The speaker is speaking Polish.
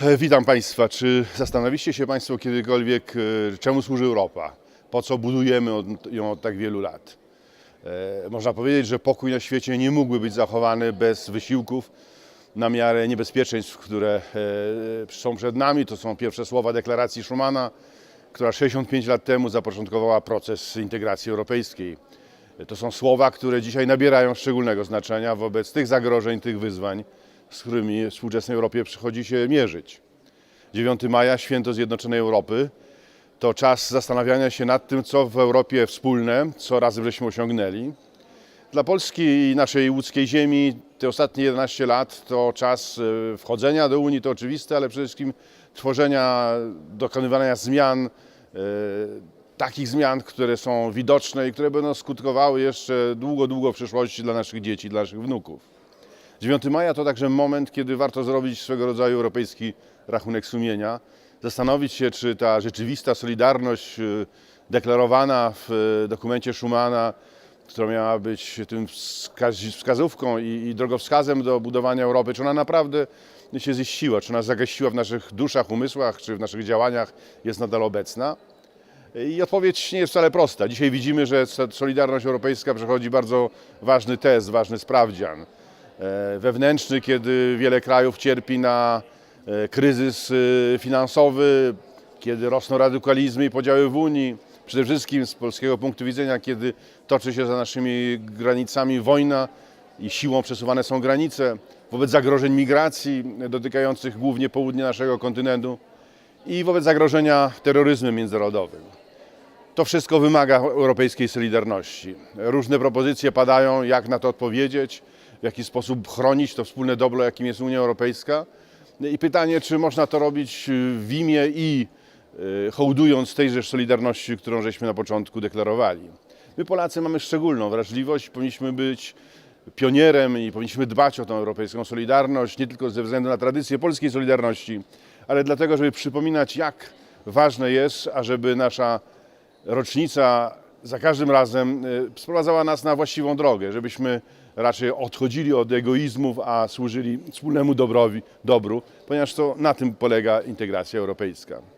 E, Witam Państwa. Czy zastanawialiście się Państwo kiedykolwiek, e, czemu służy Europa? Po co budujemy ją od tak wielu lat? E, Można powiedzieć, że pokój na świecie nie mógłby być zachowany bez wysiłków na miarę niebezpieczeństw, które są przed nami. To są pierwsze słowa deklaracji Schumana, która 65 lat temu zapoczątkowała proces integracji europejskiej. To są słowa, które dzisiaj nabierają szczególnego znaczenia wobec tych zagrożeń, tych wyzwań, z którymi współczesnej Europie przychodzi się mierzyć. 9 maja, święto Zjednoczonej Europy, to czas zastanawiania się nad tym, co w Europie wspólne, co razem żeśmy osiągnęli. Dla Polski i naszej łódzkiej ziemi te ostatnie 11 lat to czas e, wchodzenia do Unii, to oczywiste, ale przede wszystkim tworzenia, dokonywania zmian, e, takich zmian, które są widoczne i które będą skutkowały jeszcze długo, długo w przyszłości dla naszych dzieci, dla naszych wnuków. 9 maja to także moment, kiedy warto zrobić swego rodzaju europejski rachunek sumienia, zastanowić się, czy ta rzeczywista solidarność y, deklarowana w y, dokumencie Schumana, która miała być tym wskaz- wskazówką i, drogowskazem do budowania Europy, czy ona naprawdę się ziściła, czy ona zagaściła w naszych duszach, umysłach, czy w naszych działaniach jest nadal obecna. I odpowiedź nie jest wcale prosta. Dzisiaj widzimy, że Solidarność Europejska przechodzi bardzo ważny test, ważny sprawdzian wewnętrzny, kiedy wiele krajów cierpi na e, kryzys e, finansowy, kiedy rosną radykalizmy i podziały w Unii. Przede wszystkim z polskiego punktu widzenia, kiedy toczy się za naszymi granicami wojna i siłą przesuwane są granice, wobec zagrożeń migracji dotykających głównie południe naszego kontynentu i wobec zagrożenia terroryzmem międzynarodowym. To wszystko wymaga europejskiej solidarności. Różne propozycje padają, jak na to odpowiedzieć, w jaki sposób chronić to wspólne dobro, jakim jest Unia Europejska. I pytanie, czy można to robić w imię i y, hołdując tejże solidarności, którą żeśmy na początku deklarowali. My Polacy mamy szczególną wrażliwość, powinniśmy być pionierem i powinniśmy dbać o tę europejską solidarność, nie tylko ze względu na tradycję polskiej solidarności, ale dlatego, żeby przypominać, jak ważne jest, ażeby nasza rocznica za każdym razem y, sprowadzała nas na właściwą drogę, żebyśmy raczej odchodzili od egoizmów, a służyli wspólnemu dobrowi, dobru, ponieważ to na tym polega integracja europejska.